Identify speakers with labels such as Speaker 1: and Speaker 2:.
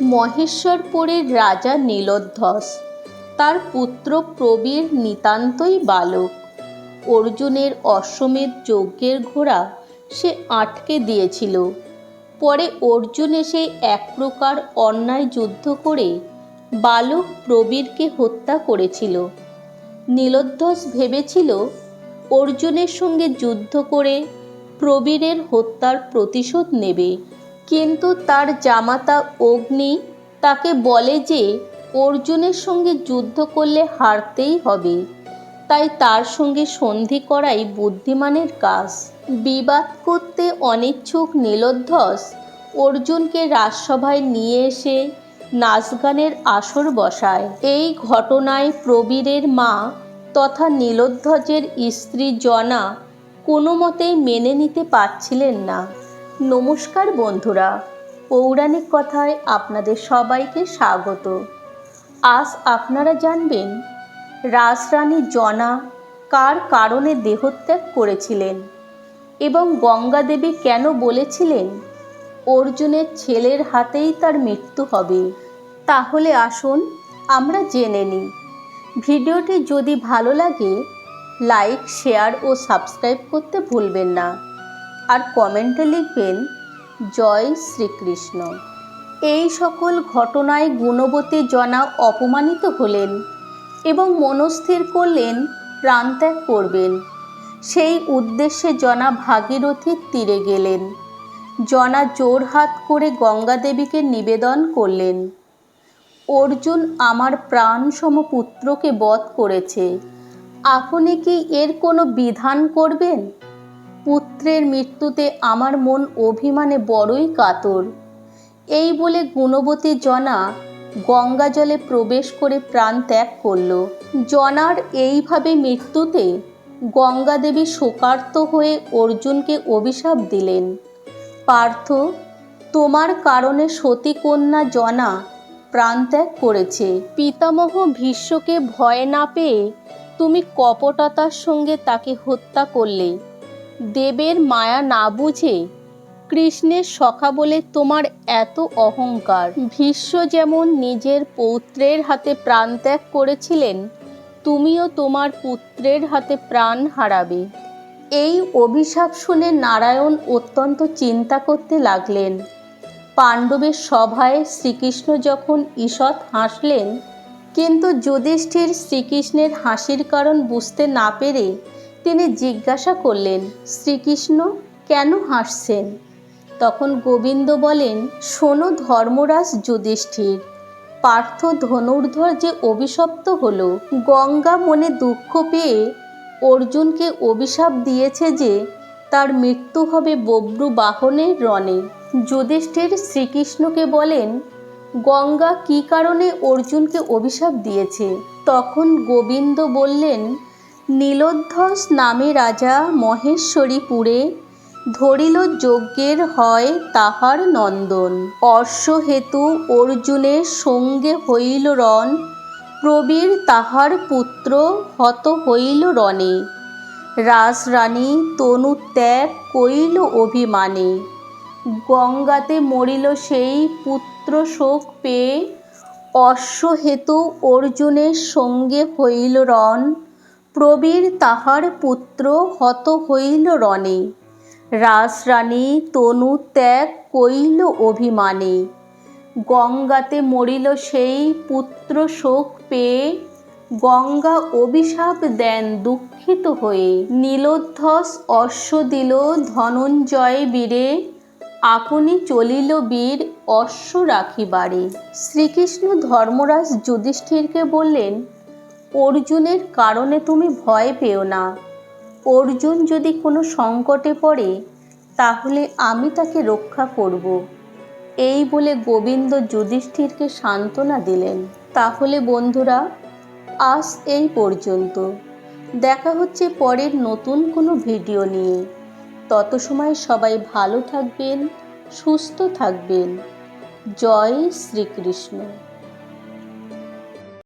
Speaker 1: মহেশ্বরপুরের রাজা নীলোধ্বস তার পুত্র প্রবীর নিতান্তই বালক। অর্জুনের অশ্বমেধ যজ্ঞের ঘোড়া সে আটকে দিয়েছিল। পরে অর্জুন এসে এক প্রকার অন্যায় যুদ্ধ করে বালক প্রবীরকে হত্যা করেছিল। নীলোধ্বস ভেবেছিল, অর্জুনের সঙ্গে যুদ্ধ করে প্রবীরের হত্যার প্রতিশোধ নেবে। কিন্তু তার জামাতা অগ্নি তাকে বলে যে, অর্জুনের সঙ্গে যুদ্ধ করলে হারতেই হবে। তাই তার সঙ্গে সন্ধি করাই বুদ্ধিমানের কাজ। বিবাদ করতে অনিচ্ছুক নীলোধ্বস অর্জুনকে রাজসভায় নিয়ে এসে নাচ গানের আসর বসায়। এই ঘটনায় প্রবীরের মা তথা নীলোধ্বজের স্ত্রী জনা কোনো মতেই মেনে নিতে পারছিলেন না। নমস্কার বন্ধুরা, পৌরাণিক কথায় আপনাদের সবাইকে স্বাগত। আজ আপনারা জানবেন, রাজরানী জনা কার কারণে দেহত্যাগ করেছিলেন এবং গঙ্গা দেবী কেন বলেছিলেন, অর্জুনের ছেলের হাতেই তার মৃত্যু হবে। তাহলে আসুন আমরা জেনে নিই। ভিডিওটি যদি ভালো লাগে, লাইক, শেয়ার ও সাবস্ক্রাইব করতে ভুলবেন না। আর কমেন্টে লিখবেন, জয় শ্রীকৃষ্ণ। এই সকল ঘটনায় গুণবতী জনা অপমানিত হলেন এবং মনস্থির করলেন, প্রাণত্যাগ করবেন। সেই উদ্দেশ্যে জনা ভাগীরথীর তীরে গেলেন। জনা জোর হাত করে গঙ্গা দেবীকে নিবেদন করলেন, অর্জুন আমার প্রাণসম পুত্রকে বধ করেছে। আপনি কি এর কোনো বিধান করবেন? পুত্রের মৃত্যুতে আমার মন অভিমানে বড়ই কাতর। এই বলে গুণবতী জনা গঙ্গা জলে প্রবেশ করে প্রাণ ত্যাগ করল। জনার এইভাবে মৃত্যুতে গঙ্গা দেবী শোকার্ত হয়ে অর্জুনকে অভিশাপ দিলেন। পার্থ, তোমার কারণে সতীকন্যা জনা প্রাণত্যাগ করেছে। পিতামহ ভীষ্মকে ভয় না পেয়ে তুমি কপটতার সঙ্গে তাকে হত্যা করলে। দেবের মায়া না বুঝে কৃষ্ণের সখা বলে তোমার এত অহংকার। ভীষ্ম যেমন নিজের পৌত্রের হাতে প্রাণত্যাগ করেছিলেন, তুমিও তোমার পুত্রের হাতে প্রাণ হারাবে। এই অভিশাপ শুনে নারায়ণ অত্যন্ত চিন্তা করতে লাগলেন। পাণ্ডবের সভায় শ্রীকৃষ্ণ যখন ঈষৎ হাসলেন, কিন্তু যুধিষ্ঠির শ্রীকৃষ্ণের হাসির কারণ বুঝতে না পেরে তিনি জিজ্ঞাসা করলেন, শ্রীকৃষ্ণ, কেন হাসছেন? তখন গোবিন্দ বলেন, শোনো ধর্মরাজ যুধিষ্ঠির, পার্থ ধনুর্ধর যে অভিশপ্ত হল, গঙ্গা মনে দুঃখ পেয়ে অর্জুনকে অভিশাপ দিয়েছে যে তার মৃত্যু হবে বব্রু বাহনের রণে। যুধিষ্ঠির শ্রীকৃষ্ণকে বলেন, গঙ্গা কি কারণে অর্জুনকে অভিশাপ দিয়েছে? তখন গোবিন্দ বললেন নীলোধ্বস নামে রাজা মহেশ্বরীপুরে ধরিল যজ্ঞের হয় তাহার নন্দন। অশ্বহেতু অর্জুনের সঙ্গে হইল রণ, প্রবীর তাহার পুত্র হত হইল রণে। রাজরানী তনু ত্যাগ কইল অভিমানে। গঙ্গাতে মরিল সেই পুত্র শোক পেয়ে অশ্বহেতু অর্জুনের সঙ্গে হইল রণ প্রবীর তাহার পুত্র হত হইল রণে। রাজরানী তনু ত্যাগ কইল অভিমানে। গঙ্গাতে মরিল সেই পুত্র শোক পেয়ে গঙ্গা অভিশাপ দেন দুঃখিত হয়ে। নীলোধ্বস অশ্ব দিল ধনঞ্জয় বীরে, আপনি চলিল বীর অশ্ব রাখিবারে। শ্রীকৃষ্ণ ধর্মরাজ যুধিষ্ঠিরকে বললেন অর্জুনের কারণে তুমি ভয় পেও না। অর্জুন যদি কোনো সংকটে পড়ে, তাহলে আমি তাকে রক্ষা করব। এই বলে গোবিন্দ যুধিষ্ঠিরকে সান্ত্বনা দিলেন। তাহলে বন্ধুরা, আজ এই পর্যন্ত। দেখা হচ্ছে পরের নতুন কোনো ভিডিও নিয়ে। তত সময় সবাই ভালো থাকবেন, সুস্থ থাকবেন। জয় শ্রীকৃষ্ণ।